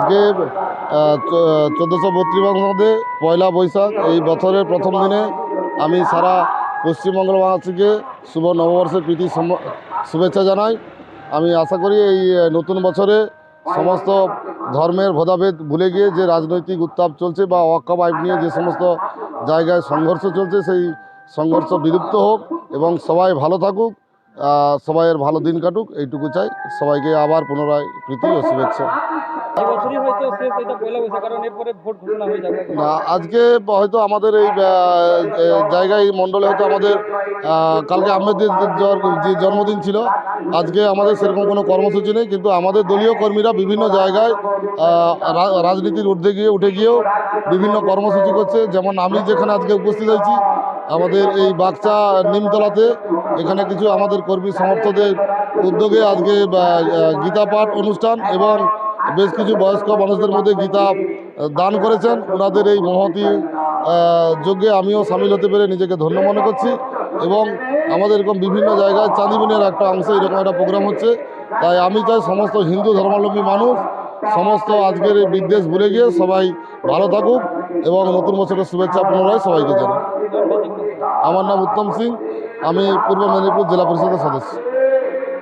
আজকে চোদ্দোশো বত্রিশ বঙ্গাব্দে পয়লা বৈশাখ, এই বছরের প্রথম দিনে আমি সারা পশ্চিমবঙ্গবাসীকে শুভ নববর্ষের প্রীতি শুভেচ্ছা জানাই। আমি আশা করি এই নতুন বছরে সমস্ত ধর্মের ভেদাভেদ ভুলে গিয়ে যে রাজনৈতিক উত্তাপ চলছে বা ওয়াক্কাব আইন নিয়ে যে সমস্ত জায়গায় সংঘর্ষ চলছে, সেই সংঘর্ষ বিলুপ্ত হোক এবং সবাই ভালো থাকুক। সবাইয়ের ভালো দিন কাটুক এইটুকু চাই। সবাইকে আবার পুনরায় প্রীতি ও শুভেচ্ছা। না আজকে হয়তো আমাদের এই জায়গায় এই মণ্ডলে হয়তো আমাদের কালকে আহমেদের যে জন্মদিন ছিল আজকে আমাদের সেরকম কোনো কর্মসূচি নেই কিন্তু আমাদের দলীয় কর্মীরা বিভিন্ন জায়গায় রাজনীতির ঊর্ধ্বে গিয়ে উঠে গিয়েও বিভিন্ন কর্মসূচি করছে। যেমন আমি যেখানে আজকে উপস্থিত হয়েছি আমাদের এই বাগচা নিমতলাতে এখানে কিছু আমাদের কর্মী সমর্থকদের উদ্যোগে আজকে গীতা পাঠ অনুষ্ঠান এবং বেশ কিছু বয়স্ক মানুষদের মধ্যে গীতা দান করেছেন। ওনাদের এই মহতি যজ্ঞে আমিও সামিল হতে পেরে নিজেকে ধন্য মনে করছি এবং আমাদের এরকম বিভিন্ন জায়গায় চাঁদিবনের একটা অংশে এরকম একটা প্রোগ্রাম হচ্ছে। তাই আমি চাই সমস্ত হিন্দু ধর্মাবলম্বী মানুষ, সমস্ত আজকের এই বিদ্বেষ ভুলে গিয়ে সবাই ভালো থাকুক। এবং নতুন বছরের শুভেচ্ছা পুনরায় সবাইকে জানাই। আমার নাম উত্তম সিং, আমি পূর্ব মেদিনীপুর জেলা পরিষদের সদস্য।